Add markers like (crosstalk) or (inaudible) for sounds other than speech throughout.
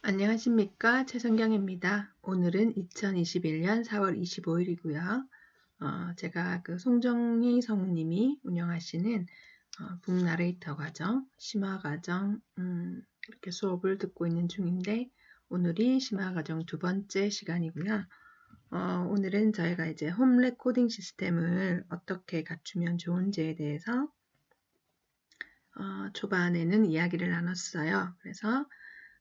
안녕하십니까 최성경입니다. 오늘은 2021년 4월 25일이고요. 어, 제가 그 송정희 성우님이 운영하시는 어, 북나레이터 과정, 심화 과정 음, 이렇게 수업을 듣고 있는 중인데 오늘이 심화 과정 두 번째 시간이고요. 어, 오늘은 저희가 이제 홈 레코딩 시스템을 어떻게 갖추면 좋은지에 대해서 어, 초반에는 이야기를 나눴어요. 그래서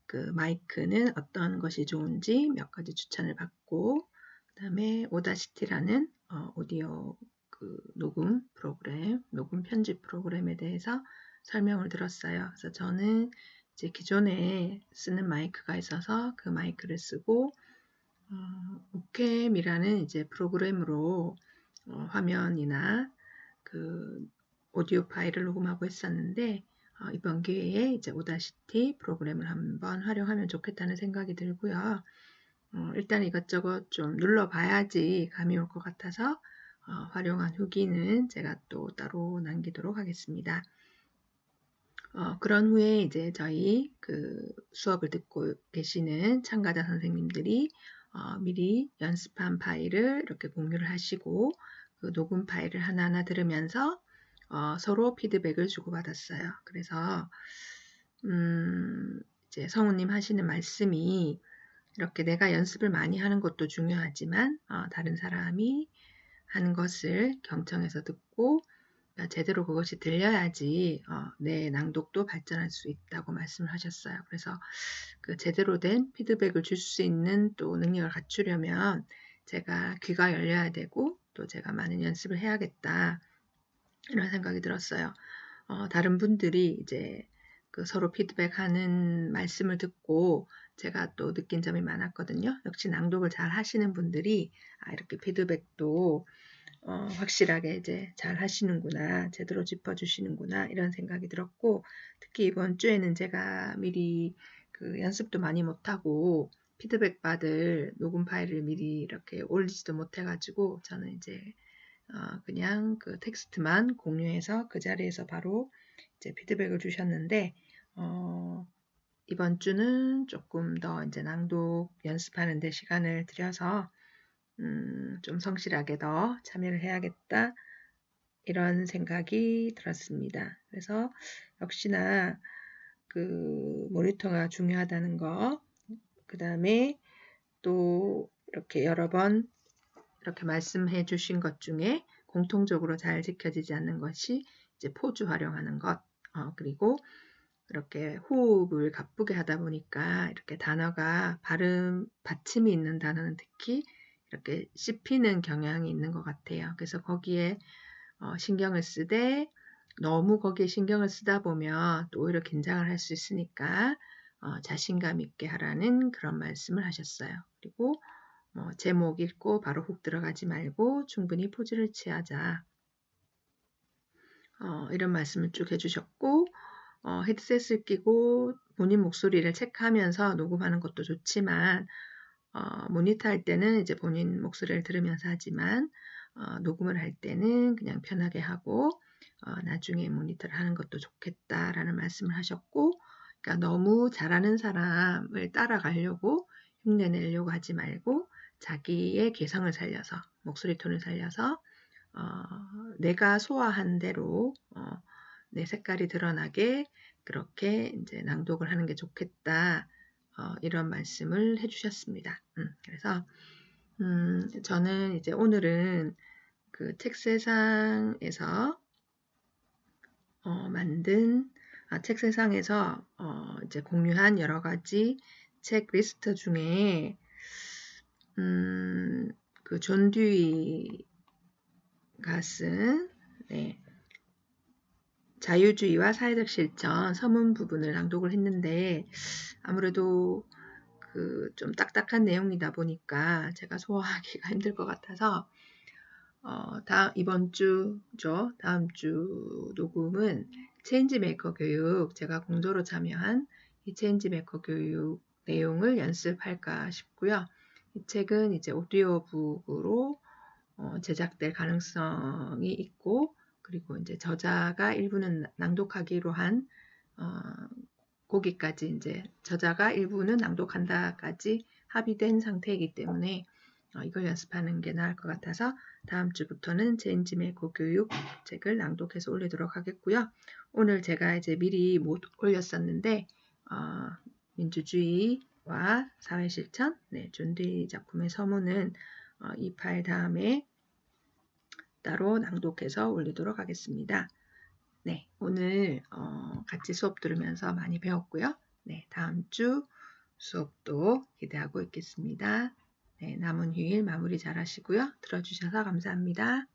그 마이크는 어떤 것이 좋은지 몇 가지 추천을 받고 그 다음에 오다시티라는 어, 오디오 그 녹음 프로그램, 녹음 편집 프로그램에 대해서 설명을 들었어요. 그래서 저는 이제 기존에 쓰는 마이크가 있어서 그 마이크를 쓰고 어, 오캠이라는 이제 프로그램으로 어, 화면이나 그 오디오 파일을 녹음하고 있었는데 어, 이번 기회에 이제 오다시티 프로그램을 한번 활용하면 좋겠다는 생각이 들고요. 어, 일단 이것저것 좀 눌러봐야지 감이 올 것 같아서 어, 활용한 후기는 제가 또 따로 남기도록 하겠습니다. 어, 그런 후에 이제 저희 그 수업을 듣고 계시는 참가자 선생님들이 어, 미리 연습한 파일을 이렇게 공유를 하시고 그 녹음 파일을 하나하나 들으면서 어, 서로 피드백을 주고받았어요. 그래서 음, 이제 성우님 하시는 말씀이 이렇게 내가 연습을 많이 하는 것도 중요하지만 어, 다른 사람이 하는 것을 경청해서 듣고 어, 제대로 그것이 들려야지 어, 내 낭독도 발전할 수 있다고 말씀을 하셨어요. 그래서 그 제대로 된 피드백을 줄 수 있는 또 능력을 갖추려면 제가 귀가 열려야 되고 또 제가 많은 연습을 해야겠다. 이런 생각이 들었어요. 어, 다른 분들이 이제 그 서로 피드백하는 말씀을 듣고 제가 또 느낀 점이 많았거든요. 역시 낭독을 잘 하시는 분들이 아, 이렇게 피드백도 어, 확실하게 이제 잘 하시는구나, 제대로 짚어주시는구나 이런 생각이 들었고 특히 이번 주에는 제가 미리 그 연습도 많이 못하고 피드백 받을 녹음 파일을 미리 이렇게 올리지도 못해가지고 저는 이제 어, 그냥 그 텍스트만 공유해서 그 자리에서 바로 이제 피드백을 주셨는데 어, 이번 주는 조금 더 이제 낭독 연습하는 데 시간을 들여서 음, 좀 성실하게 더 참여를 해야겠다 이런 생각이 들었습니다. 그래서 역시나 그 모니터가 중요하다는 거, 그 다음에 또 이렇게 여러 번 이렇게 말씀해 주신 것 중에 공통적으로 잘 지켜지지 않는 것이 이제 포즈 활용하는 것, 어, 그리고 이렇게 호흡을 가쁘게 하다 보니까 이렇게 단어가 발음, 받침이 있는 단어는 특히 이렇게 씹히는 경향이 있는 것 같아요. 그래서 거기에 어, 신경을 쓰되 너무 거기에 신경을 쓰다 보면 또 오히려 긴장을 할 수 있으니까 어, 자신감 있게 하라는 그런 말씀을 하셨어요. 그리고 뭐 제목 읽고 바로 훅 들어가지 말고 충분히 포즈를 취하자. 어, 이런 말씀을 쭉 해주셨고 어, 헤드셋을 끼고 본인 목소리를 체크하면서 녹음하는 것도 좋지만 어, 모니터 할 때는 이제 본인 목소리를 들으면서 하지만 어, 녹음을 할 때는 그냥 편하게 하고 어, 나중에 모니터를 하는 것도 좋겠다라는 말씀을 하셨고 그러니까 너무 잘하는 사람을 따라가려고 흉내내려고 하지 말고 자기의 개성을 살려서 목소리 톤을 살려서 어, 내가 소화한 대로 어, 내 색깔이 드러나게 그렇게 이제 낭독을 하는 게 좋겠다 어, 이런 말씀을 해주셨습니다. 음, 그래서 음, 저는 이제 오늘은 그 책세상에서 어, 만든 아, 책세상에서 어, 이제 공유한 여러 가지 책 리스트 중에 음, 그 존 듀이가 쓴 네, 자유주의와 사회적 실천 서문 부분을 낭독을 했는데 아무래도 그 좀 딱딱한 내용이다 보니까 제가 소화하기가 (laughs) 힘들 것 같아서 어, 다음 이번 주죠. 다음 주 녹음은 체인지 메이커 교육 제가 공조로 참여한 이 체인지 메이커 교육 내용을 연습할까 싶고요. 이 책은 이제 오디오북으로 어, 제작될 가능성이 있고 그리고 이제 저자가 일부는 낭독하기로 한 어, 거기까지 이제 저자가 일부는 낭독한다까지 합의된 상태이기 때문에 어, 이걸 연습하는 게 나을 것 같아서 다음 주부터는 제인지의 고교육 책을 낭독해서 올리도록 하겠고요. 오늘 제가 이제 미리 못 올렸었는데 어, 민주주의 와 사회실천, 네, 존디 작품의 서문은 어, 이 파일 다음에 따로 낭독해서 올리도록 하겠습니다. 네, 오늘 어, 같이 수업 들으면서 많이 배웠고요. 네, 다음 주 수업도 기대하고 있겠습니다. 네, 남은 휴일 마무리 잘 하시고요. 들어주셔서 감사합니다.